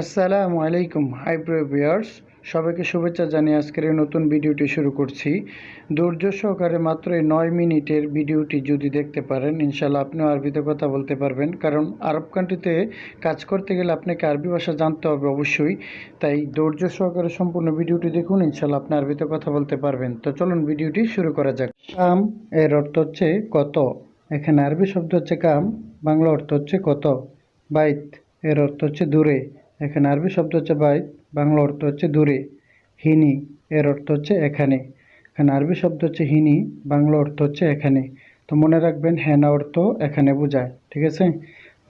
আসসালামু আলাইকুম, hi viewers. সবাইকে শুভেচ্ছা জানিয়ে আজকের এই নতুন ভিডিওটি শুরু করছি। ধৈর্য সহকারে মাত্র এই নয় মিনিটের ভিডিওটি যদি দেখতে পারেন ইনশাল্লাহ আপনিও আরবিতে কথা বলতে পারবেন। কারণ আরব কান্ট্রিতে কাজ করতে গেলে আপনাকে আরবি ভাষা জানতে হবে অবশ্যই। তাই ধৈর্য সহকারে সম্পূর্ণ ভিডিওটি দেখুন ইনশাল্লাহ আপনি আরবিতে কথা বলতে পারবেন। তো চলুন ভিডিওটি শুরু করা যাক। কাম এর অর্থ হচ্ছে কত। এখানে আরবি শব্দ হচ্ছে কাম, বাংলা অর্থ হচ্ছে কত। বাইত এর অর্থ হচ্ছে দূরে। এখানে আরবি শব্দ হচ্ছে বাইত বাংলা অর্থ হচ্ছে দূরে। হিনি, এর অর্থ হচ্ছে এখানে। এখানে আরবি শব্দ হচ্ছে হিনি, বাংলা অর্থ হচ্ছে এখানে। তো মনে রাখবেন, হেনা অর্থ এখানে বোঝায়, ঠিক আছে?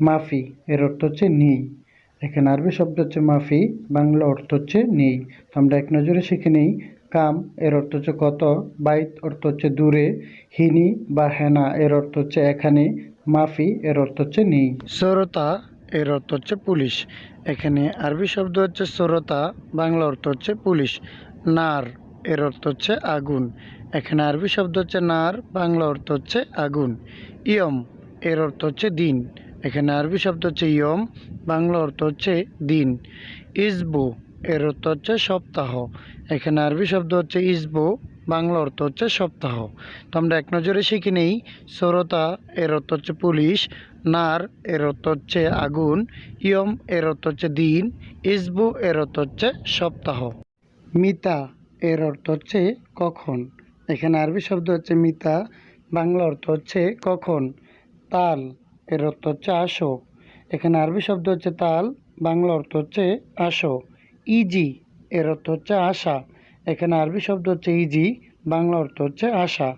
মাফি, এর অর্থ হচ্ছে নেই। এখানে আরবি শব্দ হচ্ছে মাফি, বাংলা অর্থ হচ্ছে নেই। তো আমরা এক নজরে শিখে নেই, কাম, এর অর্থ হচ্ছে কত, বাইত, অর্থ হচ্ছে দূরে। হিনি বা হেনা, এর অর্থ হচ্ছে এখানে। মাফি, এর অর্থ হচ্ছে নেই। সরতা এর অর্থ হচ্ছে পুলিশ। এখানে আরবি শব্দ হচ্ছে সরতা বাংলা অর্থ হচ্ছে পুলিশ। নার এর অর্থ হচ্ছে আগুন। এখানে আরবি শব্দ হচ্ছে নার, বাংলা অর্থ হচ্ছে আগুন। ইয়ম এর অর্থ হচ্ছে দিন। এখানে আরবি শব্দ হচ্ছে ইয়ম, বাংলা অর্থ হচ্ছে দিন। ইসবো এর অর্থ হচ্ছে সপ্তাহ। এখানে আরবি শব্দ হচ্ছে ইসবো, বাংলা অর্থ হচ্ছে সপ্তাহ। তো আমরা এক নজরে শিখে নেই সরতা এর অর্থ হচ্ছে পুলিশ নার এর অর্থ হচ্ছে আগুন, ইয়ম এর অর্থ হচ্ছে দিন, ইসবু এর অর্থ হচ্ছে সপ্তাহ। মিতা এর অর্থ হচ্ছে কখন? এখানে আরবি শব্দ হচ্ছে মিতা, বাংলা অর্থ হচ্ছে কখন? তাল এর অর্থ হচ্ছে আসো। এখানে আরবি শব্দ হচ্ছে তাল, বাংলা অর্থ হচ্ছে আসো। ইজি এর অর্থ হচ্ছে আশা। এখানে আরবি শব্দ হচ্ছে ইজি, বাংলা অর্থ হচ্ছে আশা।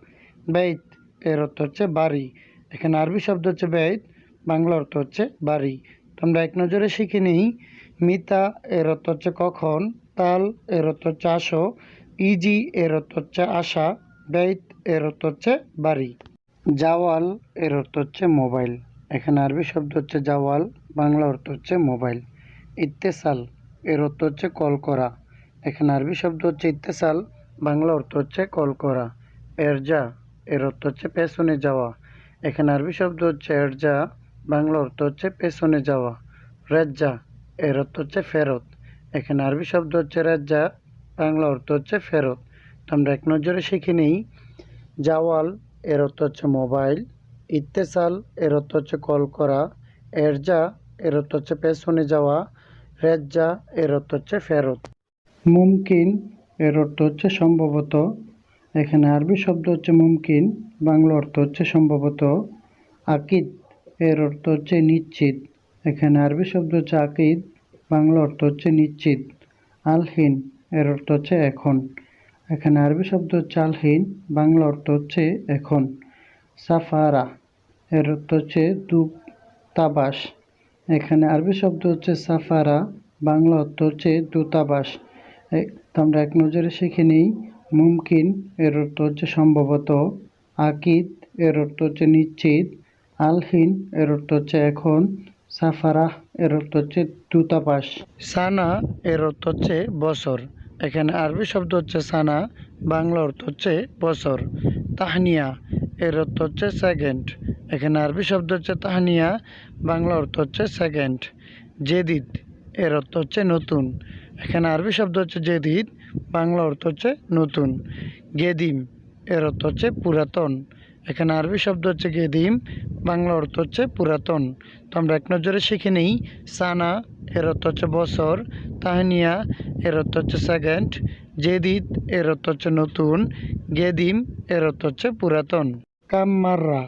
বেত এর অর্থ হচ্ছে বাড়ি। এখানে আরবি শব্দ হচ্ছে বেত বাংলা অর্থ হচ্ছে বাড়ি আমরা এক নজরে শিখে নিই মিতা এর অর্থ হচ্ছে কখন তাল এর অর্থ হচ্ছে আসো ইজি এর অর্থ হচ্ছে আশা বেত এর অর্থ হচ্ছে বাড়ি জাওয়াল এর অর্থ হচ্ছে মোবাইল এখানে আরবি শব্দ হচ্ছে জাওয়াল বাংলা অর্থ হচ্ছে মোবাইল ইত্তেসাল এর অর্থ হচ্ছে কল করা এখানে আরবি শব্দ হচ্ছে ইত্তেসাল বাংলা অর্থ হচ্ছে কল করা এরজা এর অর্থ হচ্ছে পেছনে যাওয়া এখানে আরবি শব্দ হচ্ছে এরজা বাংলা অর্থ হচ্ছে পেছনে যাওয়া। রেজ্জা এর অর্থ হচ্ছে ফেরত। এখানে আরবি শব্দ হচ্ছে রেজ্জা বাংলা অর্থ হচ্ছে ফেরত। তো আমরা এক নজরে শিখে নিই। জাওয়াল, এর অর্থ হচ্ছে মোবাইল। ইত্তেসাল, এর অর্থ হচ্ছে কল করা। এরজা, এর অর্থ হচ্ছে পেছনে যাওয়া। রেজ্জা এর অর্থ হচ্ছে ফেরত। মুমকিন, এর অর্থ হচ্ছে সম্ভবত। এখানে আরবি শব্দ হচ্ছে মুমকিন, বাংলা অর্থ হচ্ছে সম্ভবত। আকিদ এর অর্থ হচ্ছে নিশ্চিত। এখানে আরবি শব্দ হচ্ছে আকিদ, বাংলা অর্থ হচ্ছে নিশ্চিত। আলহীন, এর অর্থ হচ্ছে এখন। এখানে আরবি শব্দ হচ্ছে আলহিন, বাংলা অর্থ হচ্ছে এখন। সাফারা, এর অর্থ হচ্ছে দূতাবাস এখানে আরবি শব্দ হচ্ছে সাফারা, বাংলা অর্থ হচ্ছে দূতাবাস। আমরা এক নজরে শিখে নিই, মুমকিন, এর অর্থ হচ্ছে সম্ভবত আকিদ, এর অর্থ হচ্ছে নিশ্চিত। আলহিন এর অর্থ হচ্ছে এখন, সাফারাহ এর অর্থ হচ্ছে দূতাবাস। সানা এর অর্থ হচ্ছে বছর। এখানে আরবি শব্দ হচ্ছে সানা, বাংলা অর্থ হচ্ছে বছর। তাহনিয়া এর অর্থ হচ্ছে সেকেন্ড এখানে আরবি শব্দ হচ্ছে তাহনিয়া, বাংলা অর্থ হচ্ছে সেকেন্ড জেদিদ এর অর্থ হচ্ছে নতুন। এখানে আরবি শব্দ হচ্ছে জেদিদ, বাংলা অর্থ হচ্ছে নতুন। গেদিম এর অর্থ হচ্ছে পুরাতন। এখানে আরবি শব্দ হচ্ছে গেদিম বাংলা অর্থ হচ্ছে পুরাতন। তো আমরা এক নজরে শিখে নিই, সানা এর অর্থ হচ্ছে বছর, তাহানিয়া এর অর্থ হচ্ছে সেকেন্ড, জেদিদ এর অর্থ হচ্ছে নতুন, গেদিম এর অর্থ হচ্ছে পুরাতন। কাম্মাররা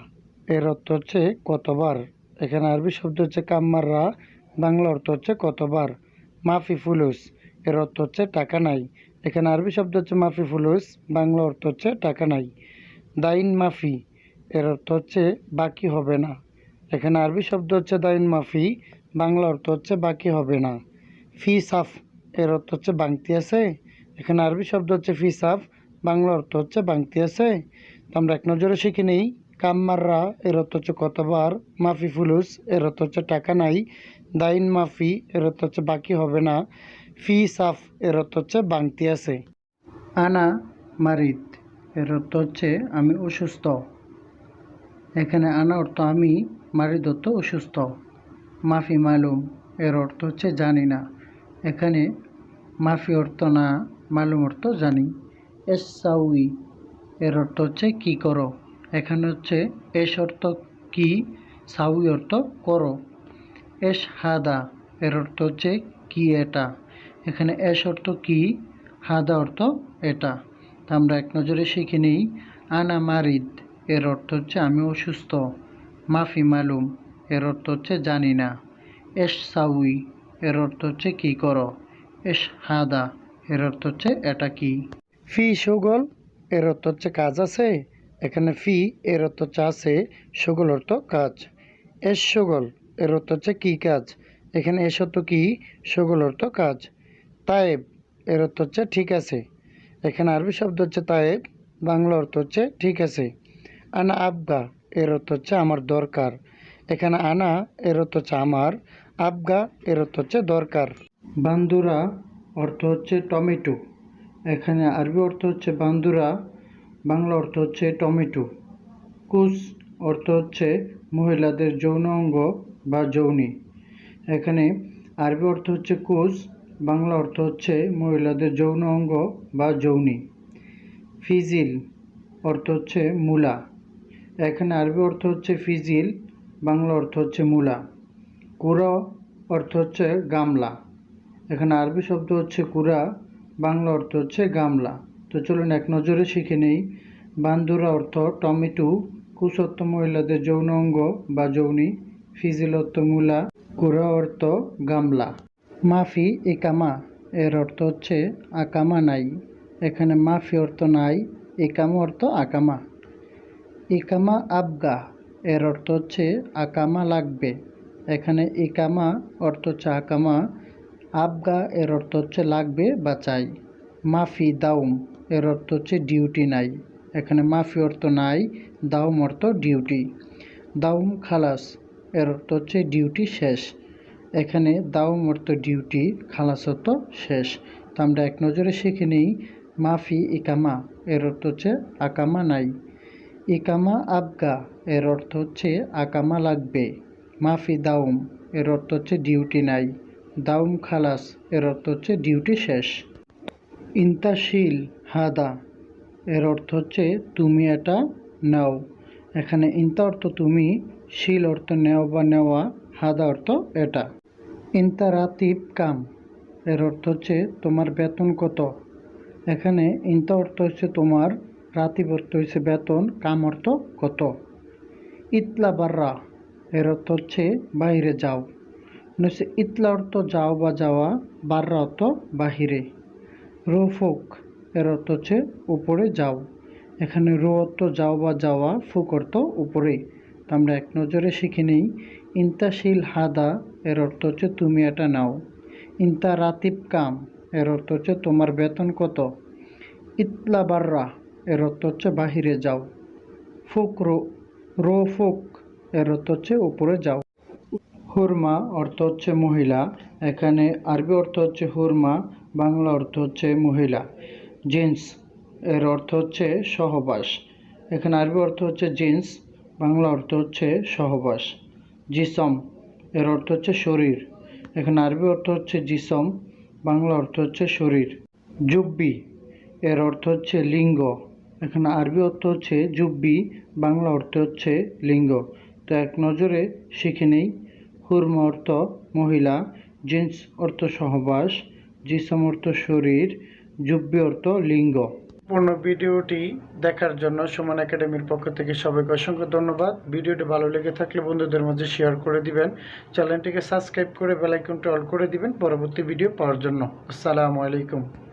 এর অর্থ হচ্ছে কতবার? এখানে আরবি শব্দ হচ্ছে কাম্মাররা, বাংলা অর্থ হচ্ছে কতবার? মাফি ফুলুস এর অর্থ হচ্ছে টাকা নাই। এখানে আরবি শব্দ হচ্ছে মাফি ফুলুস বাংলা অর্থ হচ্ছে টাকা নাই। দাইন মাফি এর অর্থ হচ্ছে বাকি হবে না। এখানে আরবি শব্দ হচ্ছে দাইন মাফি, বাংলা অর্থ হচ্ছে বাকি হবে না। ফি সাফ, এর অর্থ হচ্ছে বাংতি আছে। এখানে আরবি শব্দ হচ্ছে ফি সাফ, বাংলা অর্থ হচ্ছে বাংতি আছে। তো আমরা এক নজরে শিখে নেই কাম্মাররা এর অর্থ হচ্ছে কতবার, মাফি ফুলুস, এর অর্থ হচ্ছে টাকা নাই, দাইন মাফি, এর অর্থ হচ্ছে বাকি হবে না, ফি সাফ, এর অর্থ হচ্ছে বাংতি আছে। আনা, মারিদ, এর অর্থ হচ্ছে আমি অসুস্থ। এখানে আনা অর্থ, আমি মারিদ অর্থ অসুস্থ। মাফি মালুম। এর অর্থ হচ্ছে, জানি না। এখানে মাফি অর্থ না, মালুম অর্থ, জানি। এস সাউই এর অর্থ হচ্ছে, কি করো? এখানে হচ্ছে, এস অর্থ, কি? সাউই অর্থ, করো। এস হাদা এর অর্থ হচ্ছে, কি এটা? এখানে এস অর্থ, কি? হাদা অর্থ, এটা। তা আমরা এক নজরে শিখে নিই, আনা মারিদ। এর অর্থ হচ্ছে আমি অসুস্থ, মাফি মালুম। এর অর্থ হচ্ছে জানি না। এস সাউই, এর অর্থ হচ্ছে কি করো। এস হাদা, এর অর্থ হচ্ছে এটা কি। ফি সুগল, এর অর্থ হচ্ছে কাজ আছে। এখানে ফি, এর অর্থ হচ্ছে আছে। সুগল অর্থ কাজ। এস সুগল, এর অর্থ হচ্ছে কি কাজ। এখানে এস অর্থ কি, সুগল অর্থ কাজ। তায়েব, এর অর্থ হচ্ছে ঠিক আছে। এখানে আরবি শব্দ হচ্ছে তায়েব, বাংলা অর্থ হচ্ছে ঠিক আছে। আনা আবগা এর অর্থ হচ্ছে আমার দরকার এখানে আনা এর অর্থ হচ্ছে আমার আবগা এর অর্থ হচ্ছে দরকার বান্দুরা অর্থ হচ্ছে টমেটো এখানে আরবি অর্থ হচ্ছে বান্দুরা বাংলা অর্থ হচ্ছে টমেটো কুস অর্থ হচ্ছে মহিলাদের যৌন অঙ্গ বা যৌনি এখানে আরবি অর্থ হচ্ছে কুস বাংলা অর্থ হচ্ছে মহিলাদের যৌন অঙ্গ বা যৌনি ফিজিল অর্থ হচ্ছে মূলা এখানে আরবি অর্থ হচ্ছে ফিজিল, বাংলা অর্থ হচ্ছে মূলা। কুড়া অর্থ হচ্ছে গামলা। এখানে আরবি শব্দ হচ্ছে কুড়া বাংলা অর্থ হচ্ছে গামলা। তো চলুন এক নজরে শিখে নেই। বান্দুরা অর্থ টমেটো কুসত্ব মহিলাদের যৌন অঙ্গ বা যৌনি, ফিজিল অর্থ মূলা কুড়া অর্থ গামলা। মাফি, একামা, এর অর্থ হচ্ছে আকামা নাই। এখানে মাফি অর্থ নাই, একামা অর্থ আকামা। ইকামা আবগা, এর অর্থ হচ্ছে আকামা লাগবে। এখানে ইকামা অর্থ হচ্ছে আকামা, আবগা এর অর্থ হচ্ছে লাগবে বা চাই। মাফি দাউম এর অর্থ হচ্ছে ডিউটি নাই। এখানে মাফি অর্থ নাই দাউম অর্থ ডিউটি। দাউম খালাস, এর অর্থ হচ্ছে ডিউটি শেষ। এখানে দাউম অর্থ ডিউটি, খালাস অর্থ শেষ। তো আমরা এক নজরে শিখে নিই, মাফি ইকামা, এর অর্থ হচ্ছে আকামা নাই। ইকামা আবগা, এর অর্থ হচ্ছে আকামা লাগবে। মাফি দাউম এর অর্থ হচ্ছে ডিউটি নাই। দাউম খালাস, এর অর্থ হচ্ছে ডিউটি শেষ। ইন্তাশীল, হাদা, এর অর্থ হচ্ছে তুমি এটা নাও। এখানে ইন্তা অর্থ তুমি, শিল অর্থ নেও বা নেওয়া, হাদা অর্থ এটা। ইন্তা রাতিব কাম, এর অর্থ হচ্ছে তোমার বেতন কত। এখানে ইন্তা অর্থ হচ্ছে তোমার রাতিব অর্থ হচ্ছে বেতন, কাম অর্থ কত? ইতলা বাররা এর অর্থ হচ্ছে বাইরে যাও। হচ্ছে ইতলা অর্থ যাও বা যাওয়া, বাররা অর্থ বাহিরে। রোফুক এর অর্থ হচ্ছে উপরে যাও। এখানে রো অর্থ যাও বা যাওয়া, ফুক অর্থ উপরে। তো আমরা এক নজরে শিখে নিই ইন্তাশীল হাদা, এর অর্থ হচ্ছে তুমি এটা নাও। ইন্তা রাতিব কাম, এর অর্থ হচ্ছে তোমার বেতন কত? ইতলা বাররা এর অর্থ হচ্ছে বাহিরে যাও ফুক রো রো ফুক এর অর্থ হচ্ছে উপরে যাও হুরমা অর্থ হচ্ছে মহিলা এখানে আরবি অর্থ হচ্ছে হুরমা বাংলা অর্থ হচ্ছে মহিলা জিন্স এর অর্থ হচ্ছে সহবাস এখানে আরবি অর্থ হচ্ছে জিন্স বাংলা অর্থ হচ্ছে সহবাস জিসম এর অর্থ হচ্ছে শরীর এখানে আরবি অর্থ হচ্ছে জিসম বাংলা অর্থ হচ্ছে শরীর জুব্বি এর অর্থ হচ্ছে লিঙ্গ এখানে আরবি অর্থ হচ্ছে জুব্বি বাংলা অর্থ হচ্ছে লিঙ্গ। তো এক নজরে শিখে নেই। হুর্ম অর্থ মহিলা, জিন্স অর্থ সহবাস, জিসম অর্থ শরীর জুব্বি অর্থ লিঙ্গ। সম্পূর্ণ ভিডিওটি দেখার জন্য সুমন একাডেমির পক্ষ থেকে সবাইকে অসংখ্য ধন্যবাদ। ভিডিওটি ভালো লেগে থাকলে বন্ধুদের মাঝে শেয়ার করে দিবেন। চ্যানেলটিকে সাবস্ক্রাইব করে বেলাইকনটি অল করে দিবেন পরবর্তী ভিডিও পাওয়ার জন্য। আসসালামু আলাইকুম।